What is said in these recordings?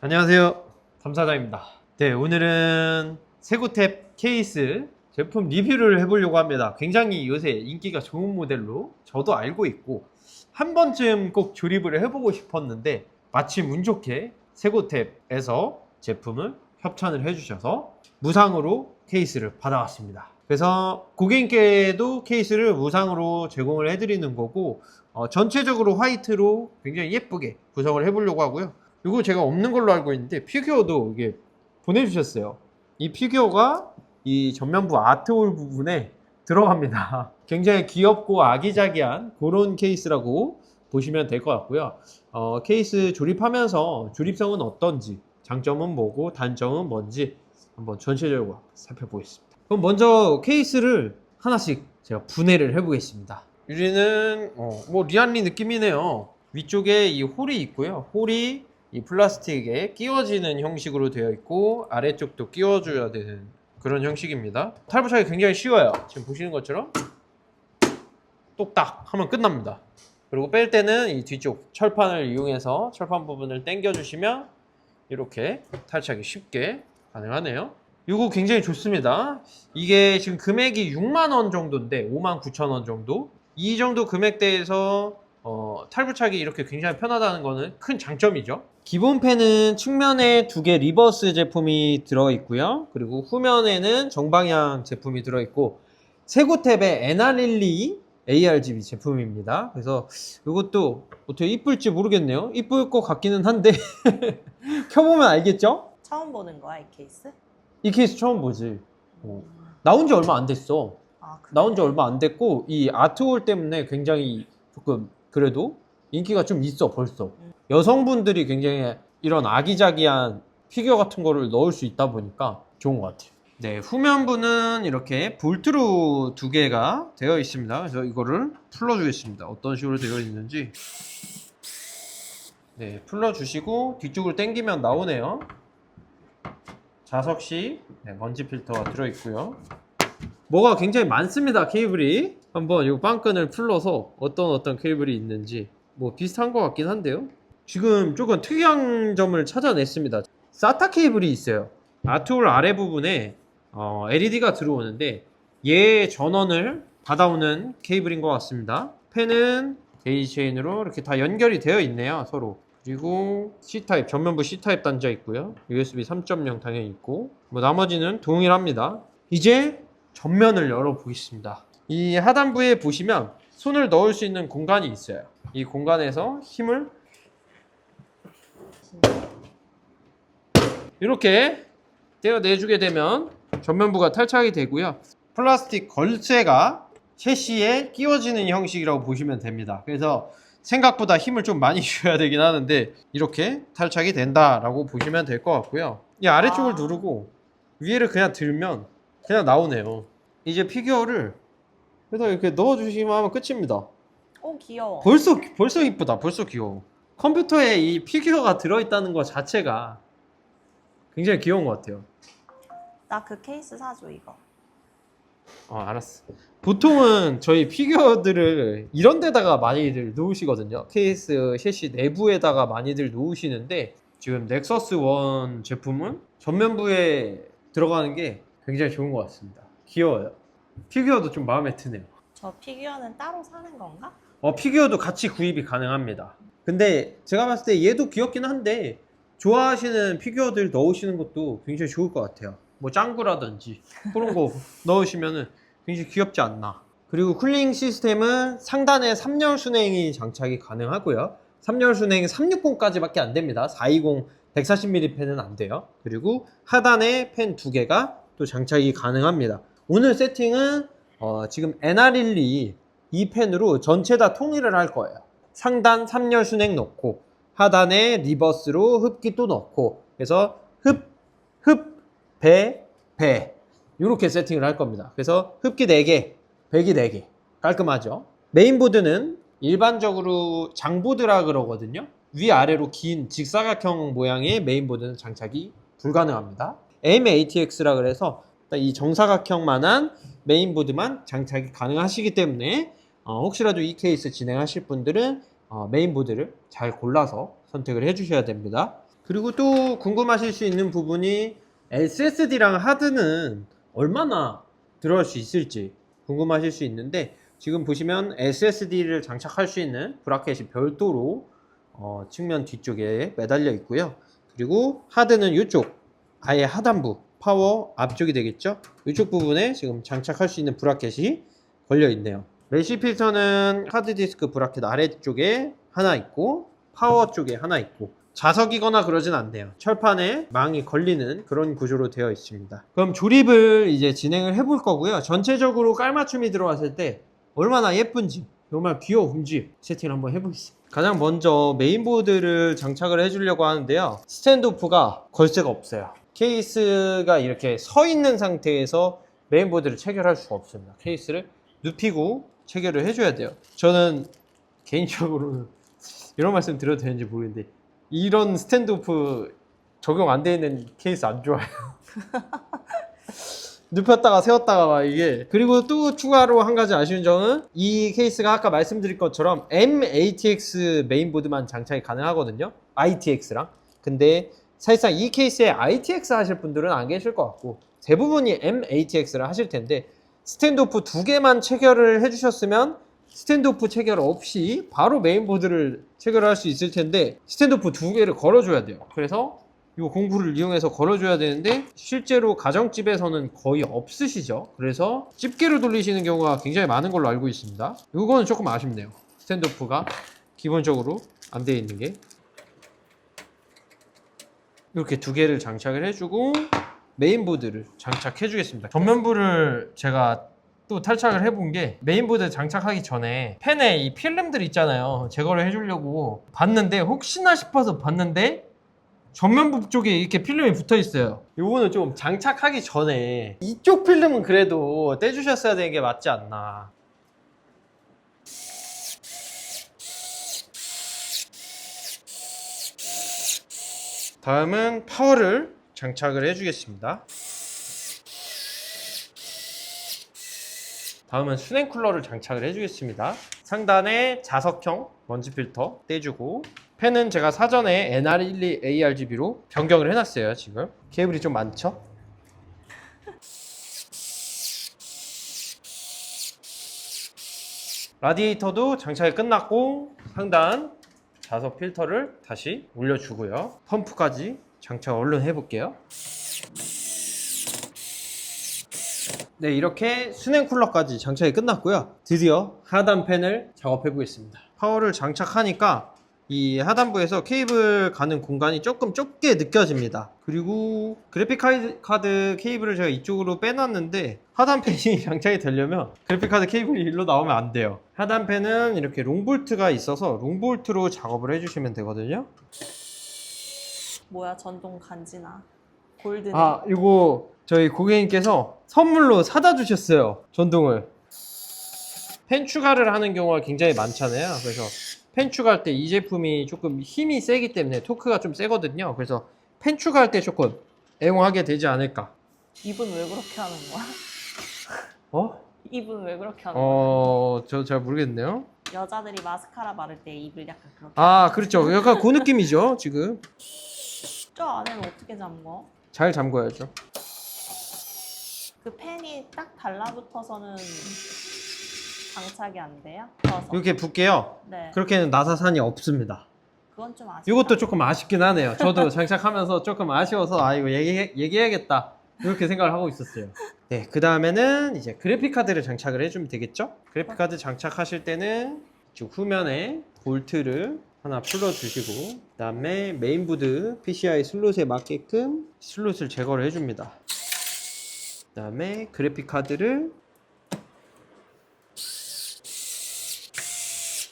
안녕하세요. 삼사장입니다. 네, 오늘은 세고탭 케이스 제품 리뷰를 해보려고 합니다. 굉장히 요새 인기가 좋은 모델로 저도 알고 있고 한 번쯤 꼭 조립을 해보고 싶었는데 마침 운 좋게 세고탭에서 제품을 협찬을 해주셔서 무상으로 케이스를 받아왔습니다. 그래서 고객님께도 케이스를 무상으로 제공을 해드리는 거고 어, 전체적으로 화이트로 굉장히 예쁘게 구성을 해보려고 하고요. 이거 제가 없는 걸로 알고 있는데 피규어도 이게 보내주셨어요. 이 피규어가 이 전면부 아트홀 부분에 들어갑니다. 굉장히 귀엽고 아기자기한 그런 케이스라고 보시면 될 것 같고요. 어, 케이스 조립하면서 조립성은 어떤지, 장점은 뭐고 단점은 뭔지 한번 전체적으로 살펴보겠습니다. 그럼 먼저 케이스를 하나씩 제가 분해를 해보겠습니다. 유리는 어, 뭐 리안리 느낌이네요. 위쪽에 이 홀이 있고요. 홀이 이 플라스틱에 끼워지는 형식으로 되어 있고 아래쪽도 끼워줘야 되는 그런 형식입니다. 탈부착이 굉장히 쉬워요. 지금 보시는 것처럼 똑딱 하면 끝납니다. 그리고 뺄 때는 이 뒤쪽 철판을 이용해서 철판 부분을 당겨 주시면 이렇게 탈착이 쉽게 가능하네요. 이거 굉장히 좋습니다. 이게 지금 금액이 6만 원 정도인데 5만 9천 원 정도. 이 정도 금액대에서 어, 탈부착이 이렇게 굉장히 편하다는 거는 큰 장점이죠. 기본 펜은 측면에 두 개 리버스 제품이 들어 있고요. 그리고 후면에는 정방향 제품이 들어 있고 세고탭의 NR12 ARGB 제품입니다. 그래서 이것도 어떻게 이쁠지 모르겠네요. 이쁠 것 같기는 한데 켜보면 알겠죠? 처음 보는 거야 이 케이스? 이 케이스 처음 보지. 어. 나온 지 얼마 안 됐어. 아 그래? 나온 지 얼마 안 됐고 이 아트홀 때문에 굉장히 조금 그래도 인기가 좀 있어 벌써. 여성분들이 굉장히 이런 아기자기한 피규어 같은 거를 넣을 수 있다 보니까 좋은 것 같아요. 네 후면부는 이렇게 볼트로 두 개가 되어 있습니다. 그래서 이거를 풀어주겠습니다. 어떤 식으로 되어 있는지. 네 풀어주시고 뒤쪽을 당기면 나오네요. 자석시 네, 먼지 필터가 들어있고요. 뭐가 굉장히 많습니다 케이블이. 한번 이 빵끈을 풀러서 어떤 어떤 케이블이 있는지 뭐 비슷한 것 같긴 한데요. 지금 조금 특이한 점을 찾아냈습니다. 사타 케이블이 있어요. 아트홀 아래 부분에 어, LED가 들어오는데 얘 전원을 받아오는 케이블인 것 같습니다. 펜은 데이지 체인으로 이렇게 다 연결이 되어 있네요 서로. 그리고 C타입 전면부 C타입 단자 있고요. USB 3.0 당연히 있고. 뭐 나머지는 동일합니다. 이제 전면을 열어보겠습니다. 이 하단부에 보시면 손을 넣을 수 있는 공간이 있어요. 이 공간에서 힘을 이렇게 떼어내주게 되면 전면부가 탈착이 되고요. 플라스틱 걸쇠가 셰시에 끼워지는 형식이라고 보시면 됩니다. 그래서 생각보다 힘을 좀 많이 줘야 되긴 하는데 이렇게 탈착이 된다라고 보시면 될 것 같고요. 이 아래쪽을 아. 누르고 위에를 그냥 들면 그냥 나오네요. 이제 피규어를 그래서 이렇게 넣어주시면 끝입니다. 오 귀여워 벌써 벌써 이쁘다. 벌써 귀여워. 컴퓨터에 이 피규어가 들어있다는 것 자체가 굉장히 귀여운 것 같아요. 나 그 케이스 사줘 이거 어, 알았어. 보통은 저희 피규어들을 이런 데다가 많이들 놓으시거든요. 케이스 셰시 내부에다가 많이들 놓으시는데 지금 넥서스 원 제품은 전면부에 들어가는 게 굉장히 좋은 것 같습니다. 귀여워요. 피규어도 좀 마음에 드네요. 저 피규어는 따로 사는 건가? 어, 피규어도 같이 구입이 가능합니다. 근데 제가 봤을 때 얘도 귀엽긴 한데 좋아하시는 피규어들 넣으시는 것도 굉장히 좋을 것 같아요. 뭐 짱구라든지 그런 거 넣으시면은 굉장히 귀엽지 않나. 그리고 쿨링 시스템은 상단에 3열 순행이 장착이 가능하고요. 3열 순행 360까지밖에 안 됩니다. 420 140mm 펜은 안 돼요. 그리고 하단에 펜두 개가 또 장착이 가능합니다. 오늘 세팅은 어, 지금 NR12 이 펜으로 전체 다 통일을 할 거예요. 상단 3열 순행 넣고 하단에 리버스로 흡기 또 넣고 그래서 흡, 흡, 배, 배 이렇게 세팅을 할 겁니다. 그래서 흡기 4개, 배기 4개 깔끔하죠. 메인보드는 일반적으로 장보드라 그러거든요. 위아래로 긴 직사각형 모양의 메인보드는 장착이 불가능합니다. MATX라 그래서 이 정사각형만한 메인보드만 장착이 가능하시기 때문에 어, 혹시라도 이 케이스 진행하실 분들은 어, 메인보드를 잘 골라서 선택을 해주셔야 됩니다. 그리고 또 궁금하실 수 있는 부분이 SSD랑 하드는 얼마나 들어갈 수 있을지 궁금하실 수 있는데 지금 보시면 SSD를 장착할 수 있는 브라켓이 별도로 어, 측면 뒤쪽에 매달려 있고요. 그리고 하드는 이쪽 아예 하단부 파워 앞쪽이 되겠죠. 이쪽 부분에 지금 장착할 수 있는 브라켓이 걸려 있네요. 메시 필터는 하드디스크 브라켓 아래쪽에 하나 있고 파워 쪽에 하나 있고 자석이거나 그러진 않네요. 철판에 망이 걸리는 그런 구조로 되어 있습니다. 그럼 조립을 이제 진행을 해볼 거고요. 전체적으로 깔맞춤이 들어왔을 때 얼마나 예쁜지 정말 귀여운지 세팅을 한번 해보겠습니다. 가장 먼저 메인보드를 장착을 해주려고 하는데요. 스탠드오프가 걸쇠가 없어요. 케이스가 이렇게 서 있는 상태에서 메인보드를 체결할 수가 없습니다. 케이스를 눕히고 체결을 해줘야 돼요. 저는 개인적으로는 이런 말씀 드려도 되는지 모르겠는데 이런 스탠드오프 적용 안 돼 있는 케이스 안 좋아요. 눕혔다가 세웠다가 막 이게 그리고 또 추가로 한 가지 아쉬운 점은 이 케이스가 아까 말씀드린 것처럼 MATX 메인보드만 장착이 가능하거든요 ITX랑 근데 사실상 이 케이스에 ITX 하실 분들은 안 계실 것 같고 대부분이 MATX를 하실 텐데 스탠드오프 두 개만 체결을 해주셨으면 스탠드오프 체결 없이 바로 메인보드를 체결할 수 있을 텐데 스탠드오프 두 개를 걸어줘야 돼요 그래서 이 공구를 이용해서 걸어줘야 되는데 실제로 가정집에서는 거의 없으시죠. 그래서 집게로 돌리시는 경우가 굉장히 많은 걸로 알고 있습니다. 이거는 조금 아쉽네요. 스탠드오프가 기본적으로 안 되어 있는 게 이렇게 두 개를 장착을 해주고 메인보드를 장착해 주겠습니다. 전면부를 제가 또 탈착을 해본 게 메인보드 장착하기 전에 펜에 이 필름들 있잖아요. 제거를 해주려고 봤는데 혹시나 싶어서 봤는데 전면부 쪽에 이렇게 필름이 붙어 있어요. 요거는 좀 장착하기 전에 이쪽 필름은 그래도 떼주셨어야 되는 게 맞지 않나. 다음은 파워를 장착을 해주겠습니다. 다음은 수냉 쿨러를 장착을 해주겠습니다. 상단에 자석형 먼지 필터 떼주고 펜은 제가 사전에 NR12 ARGB로 변경을 해놨어요 지금 케이블이 좀 많죠? 라디에이터도 장착이 끝났고 상단 자석 필터를 다시 올려주고요 펌프까지 장착 얼른 해볼게요. 네 이렇게 수냉 쿨러까지 장착이 끝났고요. 드디어 하단 펜을 작업해 보겠습니다. 파워를 장착하니까 이 하단부에서 케이블 가는 공간이 조금 좁게 느껴집니다. 그리고 그래픽 카드- 케이블을 제가 이쪽으로 빼놨는데 하단 펜이 장착이 되려면 그래픽 카드 케이블이 일로 나오면 안 돼요. 하단 펜은 이렇게 롱볼트가 있어서 롱볼트로 작업을 해주시면 되거든요 뭐야 전동 간지나. 골드네. 아, 이거 저희 고객님께서 선물로 사다 주셨어요. 전동을. 펜 추가를 하는 경우가 굉장히 많잖아요. 그래서 펜 추가할 때 이 제품이 조금 힘이 세기 때문에 토크가 좀 세거든요. 그래서 펜 추가할 때 조금 애용하게 되지 않을까. 입은 왜 그렇게 하는 거야? 어? 입은 왜 그렇게 하는 거야? 어, 저 잘 모르겠네요. 여자들이 마스카라 바를 때 입을 약간 그렇게. 아, 그렇죠. 약간 그 느낌이죠, 지금. 저 안에는 어떻게 잠궈? 잘 잠궈야죠. 그 펜이 딱 달라붙어서는 장착이 안 돼요? 펴서. 이렇게 붙게요. 네. 그렇게는 나사산이 없습니다. 그건 좀 아쉽다. 이것도 조금 아쉽긴 하네요. 저도 장착하면서 조금 아쉬워서 아 이거 얘기 얘기해야겠다 이렇게 생각을 하고 있었어요. 네, 그 다음에는 이제 그래픽 카드를 장착을 해주면 되겠죠? 그래픽 카드 장착하실 때는 이쪽 후면에 볼트를 하나 풀어 주시고 그 다음에 메인보드 PCI 슬롯에 맞게끔 슬롯을 제거를 해줍니다. 그 다음에 그래픽 카드를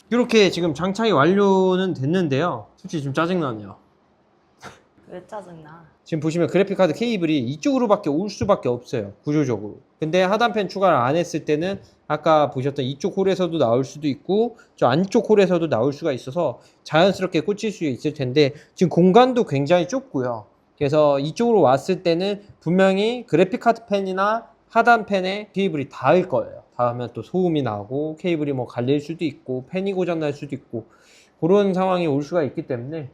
이렇게 지금 장착이 완료는 됐는데요. 솔직히 좀 짜증나네요. 왜 짜증나? 지금 보시면 그래픽카드 케이블이 이쪽으로밖에 올 수밖에 없어요 구조적으로. 근데 하단팬 추가를 안 했을 때는 아까 보셨던 이쪽 홀에서도 나올 수도 있고 저 안쪽 홀에서도 나올 수가 있어서 자연스럽게 꽂힐 수 있을 텐데 지금 공간도 굉장히 좁고요. 그래서 이쪽으로 왔을 때는 분명히 그래픽카드 팬이나 하단팬에 케이블이 닿을 거예요. 닿으면 또 소음이 나고 케이블이 뭐 갈릴 수도 있고 팬이 고장 날 수도 있고 그런 상황이 올 수가 있기 때문에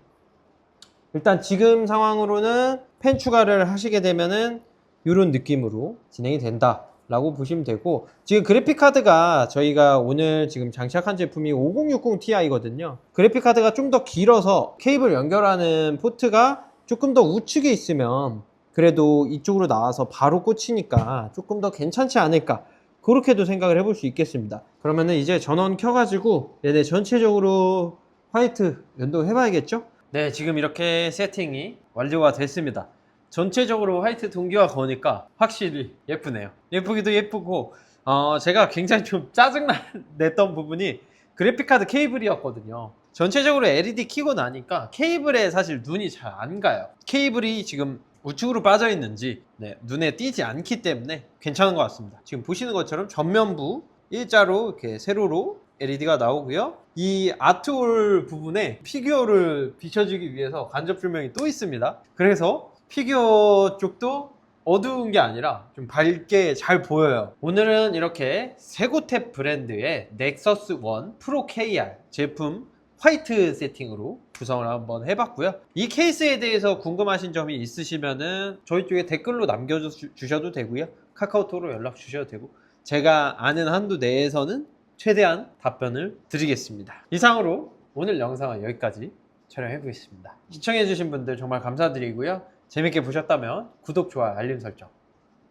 일단 지금 상황으로는 펜 추가를 하시게 되면은 이런 느낌으로 진행이 된다 라고 보시면 되고 지금 그래픽 카드가 저희가 오늘 지금 장착한 제품이 5060 Ti거든요. 그래픽 카드가 좀 더 길어서 케이블 연결하는 포트가 조금 더 우측에 있으면 그래도 이쪽으로 나와서 바로 꽂히니까 조금 더 괜찮지 않을까 그렇게도 생각을 해볼 수 있겠습니다. 그러면은 이제 전원 켜가지고 얘네 전체적으로 화이트 연동해 봐야겠죠? 네, 지금 이렇게 세팅이 완료가 됐습니다. 전체적으로 화이트 동기화 거니까 확실히 예쁘네요. 예쁘기도 예쁘고, 어, 제가 굉장히 좀 짜증냈던 부분이 그래픽카드 케이블이었거든요. 전체적으로 LED 키고 나니까 케이블에 사실 눈이 잘 안 가요. 케이블이 지금 우측으로 빠져 있는지 네, 눈에 띄지 않기 때문에 괜찮은 것 같습니다. 지금 보시는 것처럼 전면부 일자로 이렇게 세로로 LED가 나오고요. 이 아트홀 부분에 피규어를 비춰주기 위해서 간접 조명이 또 있습니다. 그래서 피규어 쪽도 어두운 게 아니라 좀 밝게 잘 보여요. 오늘은 이렇게 세고탭 브랜드의 넥서스 1 프로 KR 제품 화이트 세팅으로 구성을 한번 해봤고요. 이 케이스에 대해서 궁금하신 점이 있으시면은 저희 쪽에 댓글로 남겨주셔도 되고요. 카카오톡으로 연락 주셔도 되고 제가 아는 한도 내에서는 최대한 답변을 드리겠습니다. 이상으로 오늘 영상은 여기까지 촬영해 보겠습니다. 시청해 주신 분들 정말 감사드리고요. 재밌게 보셨다면 구독, 좋아요, 알림 설정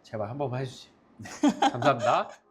제발 한 번만 해주세요. 네, 감사합니다.